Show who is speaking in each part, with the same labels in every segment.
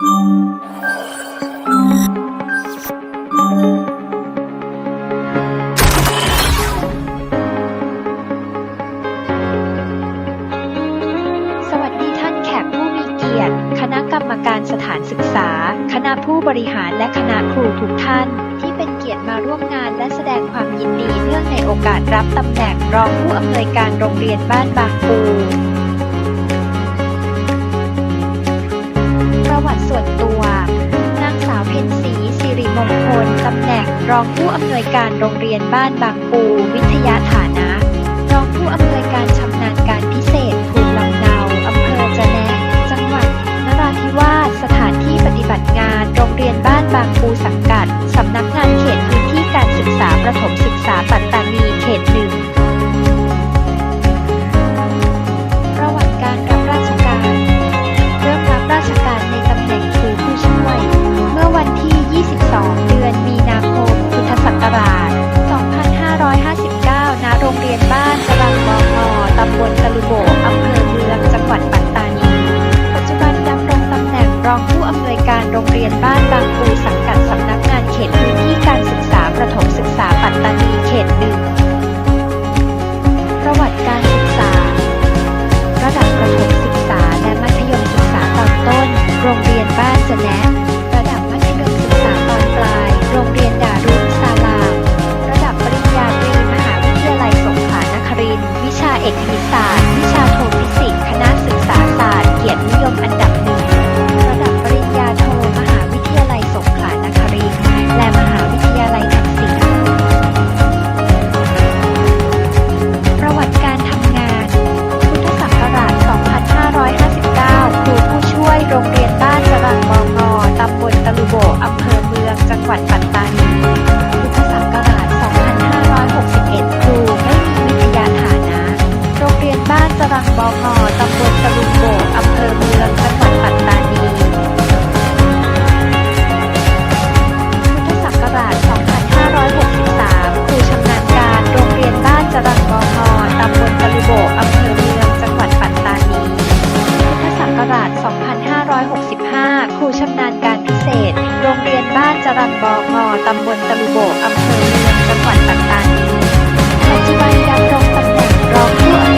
Speaker 1: สวัสดีท่านแขกผู้มีเกียรติ คณะกรรมการสถานศึกษา คณะผู้บริหารและคณะครูทุกท่าน ที่เป็นเกียรติมาร่วมงานและแสดงความยินดีเนื่องในโอกาสรับตำแหน่งรองผู้อำนวยการโรงเรียนบ้านบางปู องผู้อำนวยการโรงเรียนบ้านบางปู วิทยาฐานะ รองผู้อำนวยการชำนาญการพิเศษภูมิลำเนาอำเภอจะแนะจังหวัดนราธิวาสสถานที่ปฏิบัติงาน โรงเรียนบ้านบางปูสังกัดสำนักงานียนบ้านบางปูสัง จรังบองอตำบลตะลุโบกอำเภอเมืองจังหวัดปัตตานีปัจจุบันดำรงตำแหน่งรองผู้อำ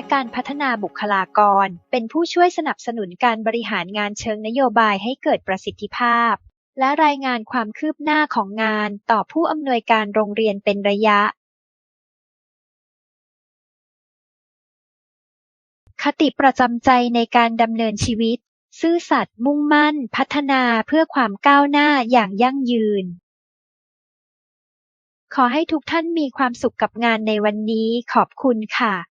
Speaker 1: และการพัฒนาบุคลากร เป็นผู้ช่วยสนับสนุนการบริหารงานเชิงนโยบายให้เกิดประสิทธิภาพ และรายงานความคืบหน้าของงานต่อผู้อำนวยการโรงเรียนเป็นระยะ คติประจำใจในการดำเนินชีวิต ซื่อสัตย์มุ่งมั่น พัฒนาเพื่อความก้าวหน้าอย่างยั่งยืนขอให้ทุกท่านมีความสุขกับงานในวันนี้ขอบคุณค่ะ